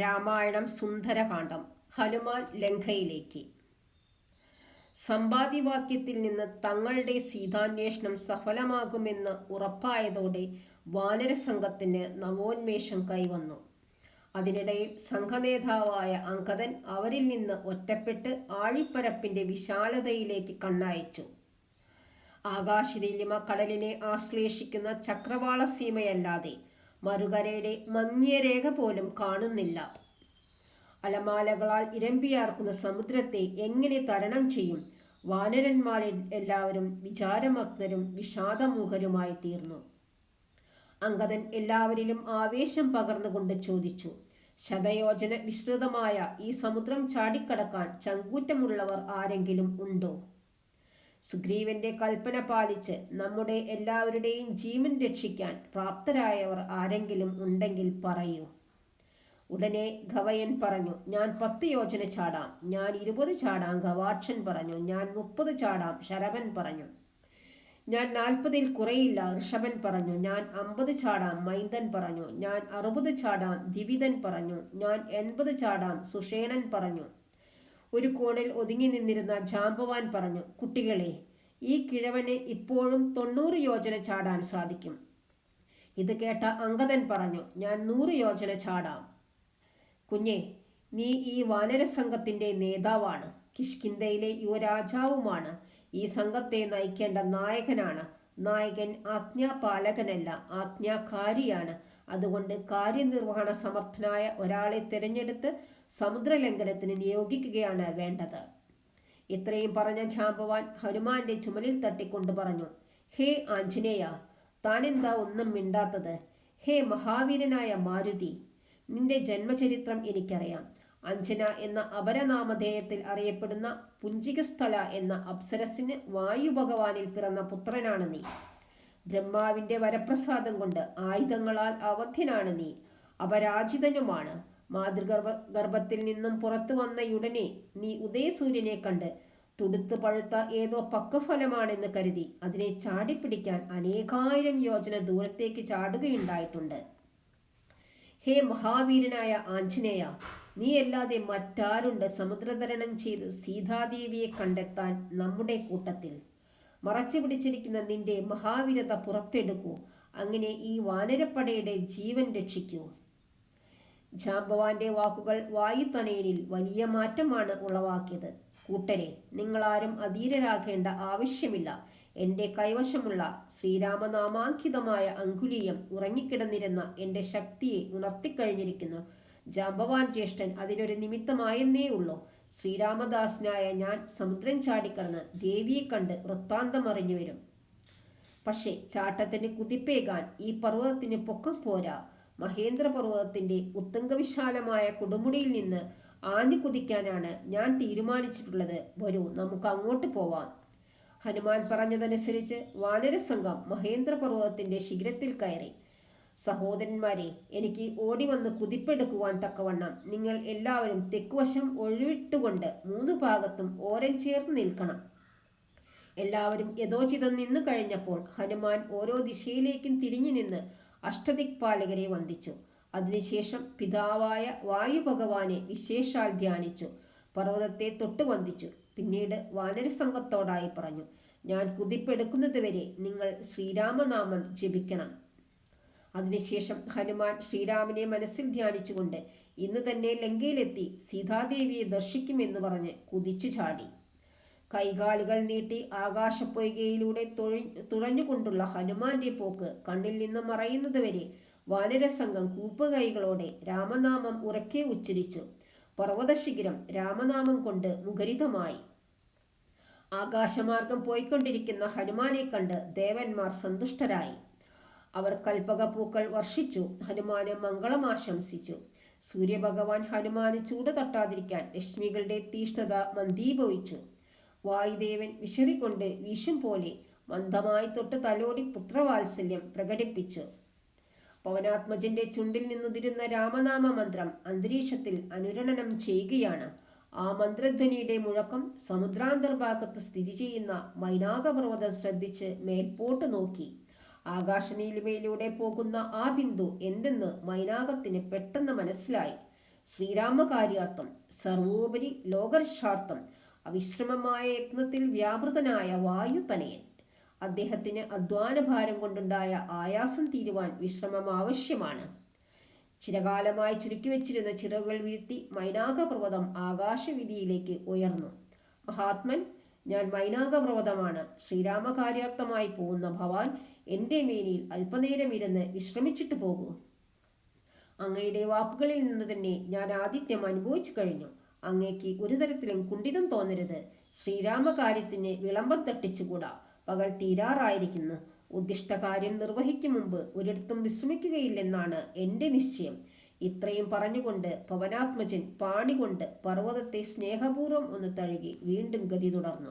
രാമായണം സുന്ദരകാന്ഡം ഹനുമാൻ ലങ്കയിലേക്ക്. സമ്പാദ്യവാക്യത്തിൽ നിന്ന് തങ്ങളുടെ സീതാന്വേഷണം സഫലമാകുമെന്ന് ഉറപ്പായതോടെ വാനരസംഘത്തിന് നവോന്മേഷം കൈവന്നു. അതിനിടയിൽ സംഘനേതാവായ അങ്കദൻ അവരിൽ നിന്ന് ഒറ്റപ്പെട്ട് ആഴിപ്പരപ്പിന്റെ വിശാലതയിലേക്ക് കണ്ണയച്ചു. ആകാശനീലിമ കടലിനെ ആശ്ലേഷിക്കുന്ന ചക്രവാള സീമയല്ലാതെ മറുകരയുടെ മങ്ങിയ രേഖ പോലും കാണുന്നില്ല. അലമാലകളാൽ ഇരമ്പിയാർക്കുന്ന സമുദ്രത്തെ എങ്ങനെ തരണം ചെയ്യും? വാനരന്മാരെ എല്ലാവരും വിചാരമഗ്നരും വിഷാദമുഖരുമായി തീർന്നു. അങ്കദൻ എല്ലാവരിലും ആവേശം പകർന്നുകൊണ്ട് ചോദിച്ചു ശതയോജന വിസ്തൃതമായ ഈ സമുദ്രം ചാടിക്കടക്കാൻ ചങ്കൂറ്റമുള്ളവർ ആരെങ്കിലും ഉണ്ടോ? സുഗ്രീവന്റെ കൽപ്പന പാലിച്ച് നമ്മുടെ എല്ലാവരുടെയും ജീവൻ രക്ഷിക്കാൻ പ്രാപ്തരായവർ ആരെങ്കിലും ഉണ്ടെങ്കിൽ പറയൂ. ഉടനെ ഗവയൻ പറഞ്ഞു ഞാൻ പത്ത് യോജന ചാടാം. ഞാൻ ഇരുപത് ചാടാം ഗവാക്ഷൻ പറഞ്ഞു ഞാൻ മുപ്പത് ചാടാം ശരവൻ പറഞ്ഞു. ഞാൻ നാൽപ്പതിൽ കുറയില്ല ഋഷഭൻ പറഞ്ഞു. ഞാൻ അമ്പത് ചാടാം മൈന്ദൻ പറഞ്ഞു. ഞാൻ അറുപത് ചാടാം ദിവിതൻ പറഞ്ഞു. ഞാൻ എൺപത് ചാടാം സുഷേണൻ പറഞ്ഞു. ഒരു കോണിൽ ഒതുങ്ങി നിന്നിരുന്ന ജാമ്പവാൻ പറഞ്ഞു കുട്ടികളെ ഈ കിഴവന് ഇപ്പോഴും തൊണ്ണൂറ് യോജന ചാടാൻ സാധിക്കും. ഇത് കേട്ട അങ്കദൻ പറഞ്ഞു ഞാൻ നൂറ് യോജന ചാടാം. കുഞ്ഞെ നീ ഈ വാനരസംഘത്തിന്റെ നേതാവാണ്. കിഷ്കിന്തയിലെ യുവരാജാവുമാണ് ഈ സംഘത്തെ നയിക്കേണ്ട നായകനാണ്. നായകൻ ആജ്ഞാപാലകനല്ല ആജ്ഞാകാരിയാണ്. അതുകൊണ്ട് കാര്യനിർവഹണ സമർത്ഥനായ ഒരാളെ തിരഞ്ഞെടുത്ത് സമുദ്രലംഘനത്തിന് നിയോഗിക്കുകയാണ് വേണ്ടത്. ഇത്രയും പറഞ്ഞ ജാമ്പവാൻ ഹനുമാന്റെ ചുമലിൽ തട്ടിക്കൊണ്ട് പറഞ്ഞു ഹേ ആഞ്ജനേയ താനെന്താ ഒന്നും മിണ്ടാത്തത്? ഹേ മഹാവീരനായ മാരുതി നിന്റെ ജന്മചരിത്രം എനിക്കറിയാം. അഞ്ജന എന്ന അപരനാമധേയത്തിൽ അറിയപ്പെടുന്ന പുഞ്ചികസ്ഥല എന്ന അപ്സരസിന് വായു ഭഗവാനിൽ പിറന്ന പുത്രനാണ് നീ. ബ്രഹ്മാവിന്റെ വരപ്രസാദം കൊണ്ട് ആയുധങ്ങളാൽ അവധ്യനാണ് നീ. അപരാജിതനുമാണ്. മാതൃഗർഭ ഗർഭത്തിൽ നിന്നും പുറത്തു വന്നയുടനെ നീ ഉദയസൂര്യനെ കണ്ട് തുടുത്ത് പഴുത്ത ഏതോ പക്കഫലമാണെന്ന് കരുതി അതിനെ ചാടിപ്പിടിക്കാൻ അനേകായിരം യോജന ദൂരത്തേക്ക് ചാടുകയുണ്ടായിട്ടുണ്ട്. ഹേ മഹാവീരനായ ആഞ്ജനേയ നീയല്ലാതെ മറ്റാരുണ്ട് സമുദ്രതരണം ചെയ്ത് സീതാദേവിയെ കണ്ടെത്താൻ നമ്മുടെ കൂട്ടത്തിൽ. മറച്ചു പിടിച്ചിരിക്കുന്ന നിന്റെ മഹാവീരത പുറത്തെടുക്കൂ. അങ്ങനെ ഈ വാനരപ്പടയുടെ ജീവൻ രക്ഷിക്കൂ. ജാമ്പവാന്റെ വാക്കുകൾ വായുതനയനിൽ വലിയ മാറ്റമാണ് ഉളവാക്കിയത്. കൂട്ടരെ നിങ്ങളാരും അധീരരാകേണ്ട ആവശ്യമില്ല. എന്റെ കൈവശമുള്ള ശ്രീരാമനാമാങ്കിതമായ അങ്കുലീയം ഉറങ്ങിക്കിടന്നിരുന്ന എന്റെ ശക്തിയെ ഉണർത്തിക്കഴിഞ്ഞിരിക്കുന്നു. ജാമ്പവാൻ ജ്യേഷ്ഠൻ അതിനൊരു നിമിത്തമായെന്നേ ഉള്ളൂ. ശ്രീരാമദാസനായ ഞാൻ സമുദ്രം ചാടിക്കടന്ന് ദേവിയെ കണ്ട് വൃത്താന്തം അറിഞ്ഞു വരും. പക്ഷേ ചാട്ടത്തിന് കുതിപ്പേകാൻ ഈ പർവതത്തിന് പൊക്കം പോരാ. മഹേന്ദ്ര പർവതത്തിന്റെ ഉത്തംഗവിശാലമായ കൊടുമുടിയിൽ നിന്ന് ആഞ്ഞു കുതിക്കാനാണ് ഞാൻ തീരുമാനിച്ചിട്ടുള്ളത്. വരൂ നമുക്ക് അങ്ങോട്ട് പോവാം. ഹനുമാൻ പറഞ്ഞതനുസരിച്ച് വാനരസംഘം മഹേന്ദ്ര പർവതത്തിന്റെ ശിഖരത്തിൽ കയറി. സഹോദരന്മാരെ എനിക്ക് ഓടി വന്ന് കുതിപ്പെടുക്കുവാൻ തക്കവണ്ണം നിങ്ങൾ എല്ലാവരും തെക്കുവശം ഒഴിവിട്ടുകൊണ്ട് മൂന്ന് ഭാഗത്തും ഓരം ചേർന്ന് നിൽക്കണം. എല്ലാവരും യഥോചിതം നിന്നു കഴിഞ്ഞപ്പോൾ ഹനുമാൻ ഓരോ ദിശയിലേക്കും തിരിഞ്ഞു നിന്ന് അഷ്ടദിക്പാലകരെ വന്ദിച്ചു. അതിനുശേഷം പിതാവായ വായു ഭഗവാനെ വിശേഷാൽ ധ്യാനിച്ചു. പർവതത്തെ തൊട്ട് വന്ദിച്ചു. പിന്നീട് വാനരസംഘത്തോടായി പറഞ്ഞു ഞാൻ കുതിപ്പെടുക്കുന്നതുവരെ നിങ്ങൾ ശ്രീരാമനാമം ജപിക്കണം. അതിനുശേഷം ഹനുമാൻ ശ്രീരാമനെ മനസ്സിൽ ധ്യാനിച്ചുകൊണ്ട് ഇന്ന് തന്നെ ലങ്കയിലെത്തി സീതാദേവിയെ ദർശിക്കുമെന്ന് പറഞ്ഞ് കുതിച്ചു ചാടി. കൈകാലുകൾ നീട്ടി ആകാശപ്പൊയ്കയിലൂടെ തൊഴി തുഴഞ്ഞുകൊണ്ടുള്ള ഹനുമാന്റെ പോക്ക് കണ്ണിൽ നിന്ന് മറയുന്നതുവരെ വാനരസംഘം കൂപ്പുകൈകളോടെ രാമനാമം ഉറക്കെ ഉച്ചരിച്ചു. പർവതശിഖിരം രാമനാമം കൊണ്ട് മുഖരിതമായി. ആകാശമാർഗം പോയിക്കൊണ്ടിരിക്കുന്ന ഹനുമാനെ കണ്ട് ദേവന്മാർ സന്തുഷ്ടരായി. അവർ കൽപ്പകപ്പൂക്കൾ വർഷിച്ചു. ഹനുമാന് മംഗളം ആശംസിച്ചു. സൂര്യഭഗവാൻ ഹനുമാന് ചൂട് തട്ടാതിരിക്കാൻ രശ്മികളുടെ തീഷ്ണത മന്ദീഭവിച്ചു. വായുദേവൻ വിശറിക്കൊണ്ട് വിഷും പോലെ മന്ദമായി തൊട്ട് തലോടി പുത്രവാത്സല്യം പ്രകടിപ്പിച്ചു. പവനാത്മജന്റെ ചുണ്ടിൽ നിന്നുതിരുന്ന രാമനാമ മന്ത്രം അന്തരീക്ഷത്തിൽ അനുരണനം ചെയ്യുകയാണ്. ആ മന്ത്രധ്വനിയുടെ മുഴക്കം സമുദ്രാന്തർഭാഗത്ത് സ്ഥിതി ചെയ്യുന്ന മൈനാകപർവതം ശ്രദ്ധിച്ച് മേൽപോട്ട് നോക്കി. ആകാശനീലിമയിലൂടെ പോകുന്ന ആ ബിന്ദു എന്തെന്ന് മൈനാകത്തിന് പെട്ടെന്ന് മനസ്സിലായി. ശ്രീരാമകാര്യാർത്ഥം സർവോപരി ലോകരക്ഷാർത്ഥം അവിശ്രമമായ യത്നത്തിൽ വ്യാപൃതനായ വായു തനയൻ. അദ്ദേഹത്തിന് അധ്വാനഭാരം കൊണ്ടുണ്ടായ ആയാസം തീരുവാൻ വിശ്രമം ആവശ്യമാണ്. ചിരകാലമായി ചുരുക്കി വെച്ചിരുന്ന ചിറകുകൾ വീഴ്ത്തി മൈനാകപർവതം ആകാശവിധിയിലേക്ക് ഉയർന്നു. മഹാത്മൻ ഞാൻ മൈനാകപർവതമാണ്. ശ്രീരാമകാര്യാർത്ഥമായി പോകുന്ന ഭവാൻ എന്റെ മേനിയിൽ അല്പനേരം ഇരുന്ന് വിശ്രമിച്ചിട്ട് പോകൂ. അങ്ങയുടെ വാക്കുകളിൽ നിന്ന് തന്നെ ഞാൻ ആദിത്യം അനുഭവിച്ചു കഴിഞ്ഞു. അങ്ങേക്ക് ഒരു തരത്തിലും കുണ്ഠിതം തോന്നരുത്. ശ്രീരാമകാര്യത്തിന് വിളംബം തട്ടിച്ചുകൂടാ. പകൽ തീരാറായിരിക്കുന്നു. ഉദ്ദിഷ്ട കാര്യം നിർവഹിക്കും മുമ്പ് ഒരിടത്തും വിശ്രമിക്കുകയില്ലെന്നാണ് എന്റെ നിശ്ചയം. ഇത്രയും പറഞ്ഞുകൊണ്ട് പവനാത്മജൻ പാണികൊണ്ട് പർവതത്തെ സ്നേഹപൂർവം ഒന്ന് തഴുകി വീണ്ടും ഗതി തുടർന്നു.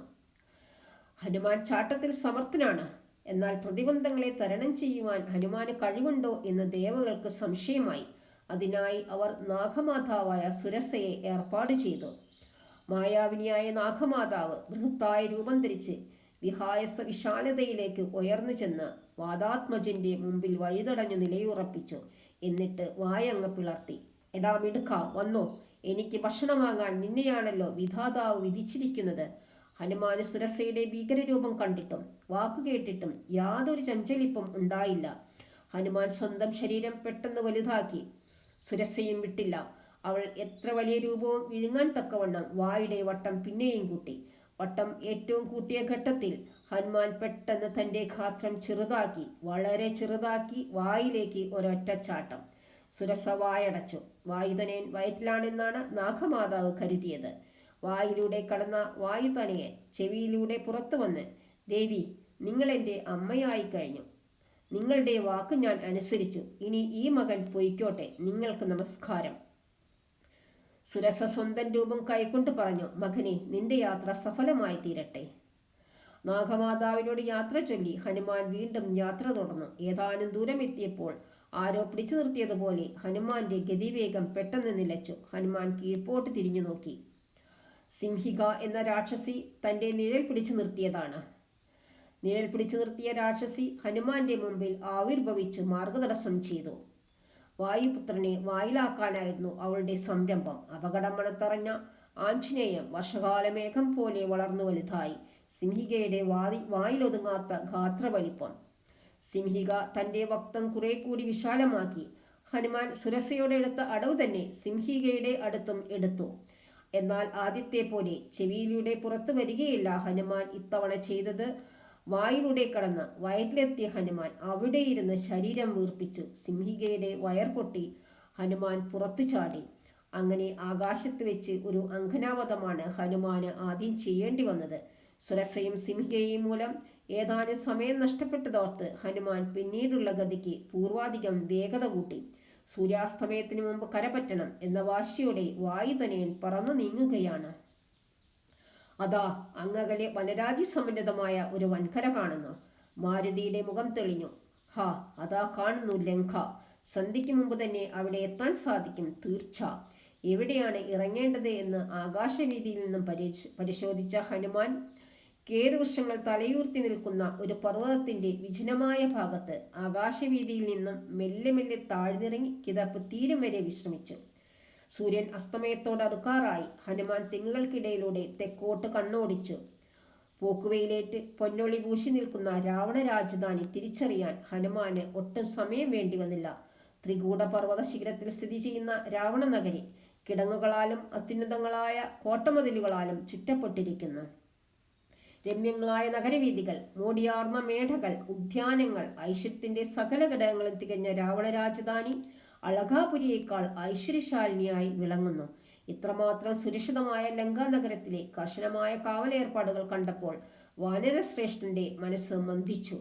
ഹനുമാൻ ചാട്ടത്തിൽ സമർത്ഥനാണ്. എന്നാൽ പ്രതിബന്ധങ്ങളെ തരണം ചെയ്യുവാൻ ഹനുമാന് കഴിവുണ്ടോ എന്ന് ദേവകൾക്ക് സംശയമായി. അതിനായി അവർ നാഗമാതാവായ സുരസയെ ഏർപ്പാട് ചെയ്തു. മായാവിനിയായ നാഗമാതാവ് ബൃഹത്തായ രൂപം ധരിച്ച് വിഹായസ വിശാലതയിലേക്ക് ഉയർന്നു ചെന്ന് വാദാത്മജന്റെ മുമ്പിൽ വഴിതടഞ്ഞു നിലയുറപ്പിച്ചു. എന്നിട്ട് വായങ്ങ് പിളർത്തി. എടാ മിടുക്ക വന്നോ. എനിക്ക് ഭക്ഷണം വാങ്ങാൻ നിന്നെയാണല്ലോ വിധാതാവ് വിധിച്ചിരിക്കുന്നത്. ഹനുമാന് സുരസയുടെ ഭീകരരൂപം കണ്ടിട്ടും വാക്കു കേട്ടിട്ടും യാതൊരു ചഞ്ചലിപ്പും ഉണ്ടായില്ല. ഹനുമാൻ സ്വന്തം ശരീരം പെട്ടെന്ന് വലുതാക്കി. സുരസയും വിട്ടില്ല. അവൾ എത്ര വലിയ രൂപവും വിഴുങ്ങാൻ തക്കവണ്ണം വായുടെ വട്ടം പിന്നെയും കൂട്ടി. വട്ടം ഏറ്റവും കൂട്ടിയ ഘട്ടത്തിൽ ഹനുമാൻ പെട്ടെന്ന് തന്റെ ഖാത്രം ചെറുതാക്കി വളരെ ചെറുതാക്കി വായിലേക്ക് ഒരൊറ്റച്ചാട്ടം സുരസ വായടച്ചു. വായുധനേൻ വയറ്റിലാണെന്നാണ് നാഗമാതാവ് കരുതിയത്. വായിലൂടെ കടന്ന വായു തനിയെ ചെവിയിലൂടെ പുറത്തു വന്ന് ദേവി നിങ്ങൾ എന്റെ അമ്മയായി കഴിഞ്ഞു. നിങ്ങളുടെ വാക്ക് ഞാൻ അനുസരിച്ചു. ഇനി ഈ മകൻ പൊയ്ക്കോട്ടെ. നിങ്ങൾക്ക് നമസ്കാരം. സുരസ സ്വന്തം രൂപം കൈക്കൊണ്ട് പറഞ്ഞു മകനെ നിന്റെ യാത്ര സഫലമായി തീരട്ടെ. നാഗമാതാവിനോട് യാത്ര ചൊല്ലി ഹനുമാൻ വീണ്ടും യാത്ര തുടർന്നു. ഏതാനും ദൂരം എത്തിയപ്പോൾ ആരോ പിടിച്ചു നിർത്തിയതുപോലെ ഹനുമാന്റെ ഗതിവേഗം പെട്ടെന്ന് നിലച്ചു. ഹനുമാൻ കീഴ്പോട്ട് തിരിഞ്ഞു നോക്കി. സിംഹിക എന്ന രാക്ഷസി തന്റെ നിഴൽ പിടിച്ചു നിർത്തിയതാണ്. നിഴൽ പിടിച്ചു നിർത്തിയ രാക്ഷസി ഹനുമാന്റെ മുമ്പിൽ ആവിർഭവിച്ചു മാർഗതടസ്സം ചെയ്തു. വായുപുത്രനെ വായിലാക്കാനായിരുന്നു അവളുടെ സംരംഭം. അപകടം മണത്തറഞ്ഞ ആഞ്ജനേയം വർഷകാലമേഘം പോലെ വളർന്നു വലുതായി. സിംഹികയുടെ വാതി വായിലൊതുങ്ങാത്ത ഗാത്രവലിപ്പം. സിംഹിക തന്റെ വക്തം കുറെ കൂടി വിശാലമാക്കി. ഹനുമാൻ സുരസയോടെ എടുത്ത അടവ് തന്നെ സിംഹികയുടെ അടുത്തും എടുത്തു. എന്നാൽ ആദ്യത്തെ പോലെ ചെവിയിലൂടെ പുറത്തു വരികയില്ല ഹനുമാൻ ഇത്തവണ ചെയ്തത്. വായിലൂടെ കടന്ന് വയറ്റിലെത്തിയ ഹനുമാൻ അവിടെ ഇരുന്ന് ശരീരം വീർപ്പിച്ചു. സിംഹികയുടെ വയർ പൊട്ടി. ഹനുമാൻ പുറത്തു ചാടി. അങ്ങനെ ആകാശത്ത് വെച്ച് ഒരു അങ്കനാവതമാണ് ഹനുമാന് ആദ്യം ചെയ്യേണ്ടി വന്നത്. സുരസയും സിംഹികയും മൂലം ഏതാനും സമയം നഷ്ടപ്പെട്ടതോർത്ത് ഹനുമാൻ പിന്നീടുള്ള ഗതിക്ക് പൂർവാധികം വേഗത കൂട്ടി. സൂര്യാസ്തമയത്തിനു മുമ്പ് കരപറ്റണം എന്ന വാശിയോടെ വായുതനയൻ പറന്നു നീങ്ങുകയാണ്. അതാ അങ്ങകലെ വനരാജ്യസമന്നതമായ ഒരു വൻകര കാണുന്നു. മാരുതിയുടെ മുഖം തെളിഞ്ഞു. ഹാ അതാ കാണുന്നു ലങ്ക. സന്ധ്യയ്ക്ക് മുമ്പ് തന്നെ അവിടെ എത്താൻ സാധിക്കും തീർച്ച. എവിടെയാണ് ഇറങ്ങേണ്ടത് എന്ന് ആകാശവീതിയിൽ നിന്നും പരിശോധിച്ച ഹനുമാൻ കേറുവൃക്ഷങ്ങൾ തലയൂർത്തി നിൽക്കുന്ന ഒരു പർവതത്തിന്റെ വിജനമായ ഭാഗത്ത് ആകാശവീതിയിൽ നിന്നും മെല്ലെ മെല്ലെ താഴ്ന്നിറങ്ങി കിതപ്പ് തീരം വരെ വിശ്രമിച്ചു. സൂര്യൻ അസ്തമയത്തോടടുക്കാറായി ഹനുമാൻ തെങ്ങുകൾക്കിടയിലൂടെ തെക്കോട്ട് കണ്ണോടിച്ചു. പോക്കുവയിലേറ്റ് പൊന്നൊളി പൂശി നിൽക്കുന്ന രാവണ രാജധാനി തിരിച്ചറിയാൻ ഹനുമാന് ഒട്ടും സമയം വേണ്ടി വന്നില്ല. ത്രികൂട പർവത ശിഖരത്തിൽ സ്ഥിതി ചെയ്യുന്ന രാവണ നഗരി കിടങ്ങുകളാലും അത്യുന്നതങ്ങളായ കോട്ടമതിലുകളാലും ചുറ്റപ്പെട്ടിരിക്കുന്നു. രമ്യങ്ങളായ നഗരവീഥികൾ മോടിയാർന്ന മേടകൾ ഉദ്യാനങ്ങൾ ഐശ്വര്യത്തിന്റെ സകല ഘടകങ്ങളും തികഞ്ഞ രാവണ രാജധാനി അളകാപുരിയേക്കാൾ ഐശ്വര്യശാലിനിയായി വിളങ്ങുന്നു. ഇത്രമാത്രം സുരക്ഷിതമായ ലങ്കാ നഗരത്തിലെ കർശനമായ കാവലേർപ്പാടുകൾ കണ്ടപ്പോൾ വാനരശ്രേഷ്ഠന്റെ മനസ്സ് മന്ദിച്ചു.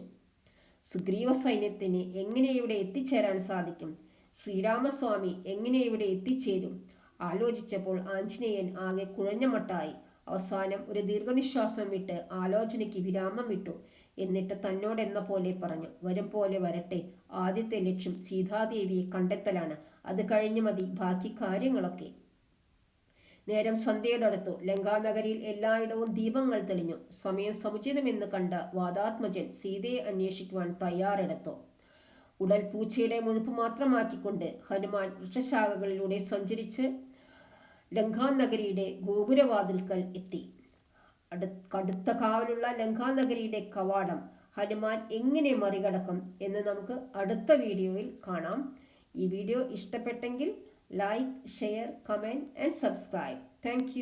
സുഗ്രീവ സൈന്യത്തിന് എങ്ങനെ ഇവിടെ എത്തിച്ചേരാൻ സാധിക്കും? ശ്രീരാമസ്വാമി എങ്ങനെ ഇവിടെ എത്തിച്ചേരും? ആലോചിച്ചപ്പോൾ ആഞ്ജനേയൻ ആകെ കുഴഞ്ഞമട്ടായി അവസാനം ഒരു ദീർഘനിശ്വാസം വിട്ട് ആലോചനയ്ക്ക് വിരാമം വിട്ടു എന്നിട്ട് തന്നോടെന്ന പോലെ പറഞ്ഞു വരും പോലെ വരട്ടെ. ആദ്യത്തെ ലക്ഷ്യം സീതാദേവിയെ കണ്ടെത്തലാണ്. അത് കഴിഞ്ഞ് മതി ബാക്കി കാര്യങ്ങളൊക്കെ. നേരം സന്ധ്യയുടെ അടുത്തു ലങ്കാനഗരിയിൽ എല്ലായിടവും ദീപങ്ങൾ തെളിഞ്ഞു. സമയം സമുചിതമെന്ന് കണ്ട വാദാത്മജൻ സീതയെ അന്വേഷിക്കുവാൻ തയ്യാറെടുത്തു. ഉടൽ പൂച്ചയുടെ മുഴുപ്പ് മാത്രമാക്കിക്കൊണ്ട് ഹനുമാൻ വൃക്ഷശാഖകളിലൂടെ സഞ്ചരിച്ച് ലങ്കാനഗരിയുടെ ഗോപുരവാതിൽക്കൽ എത്തി. അടു കടുത്ത കാവലുള്ള ലങ്കാ നഗരിയുടെ കവാടം ഹനുമാൻ എങ്ങനെ മറികടക്കും എന്ന് നമുക്ക് അടുത്ത വീഡിയോയിൽ കാണാം. ഈ വീഡിയോ ഇഷ്ടപ്പെട്ടെങ്കിൽ like share comment and subscribe. Thank